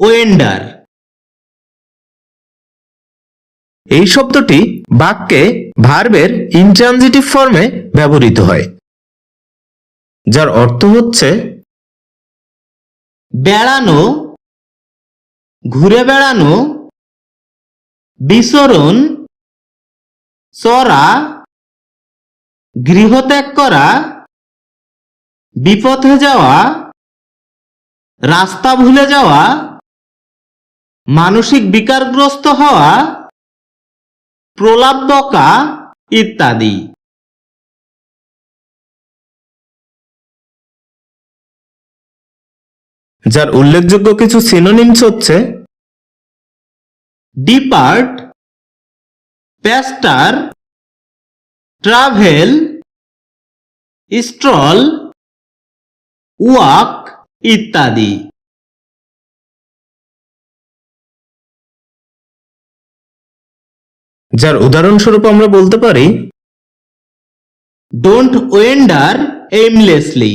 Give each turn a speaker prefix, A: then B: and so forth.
A: Welder.
B: এই শব্দটি বাক্যে ভার্বের ইনট্রানজিটিভ ফর্মে ব্যবহৃত হয়, যার অর্থ হচ্ছে
A: বেড়ানো, ঘুরে বেড়ানো, বিচরণ, চড়া, গৃহত্যাগ করা, বিপথে যাওয়া, রাস্তা ভুলে যাওয়া মানসিক বিকারগ্রস্ত হওয়া প্রলাপ বকা ইত্যাদি।
B: যার উল্লেখযোগ্য কিছু সিনোনিমস হচ্ছে
A: depart pastor travel stroll walk ইত্যাদি।
B: যার উদাহরণস্বরূপ আমরা বলতে পারি
A: ডোন্ট ওয়েন্ডার এইমলেসলি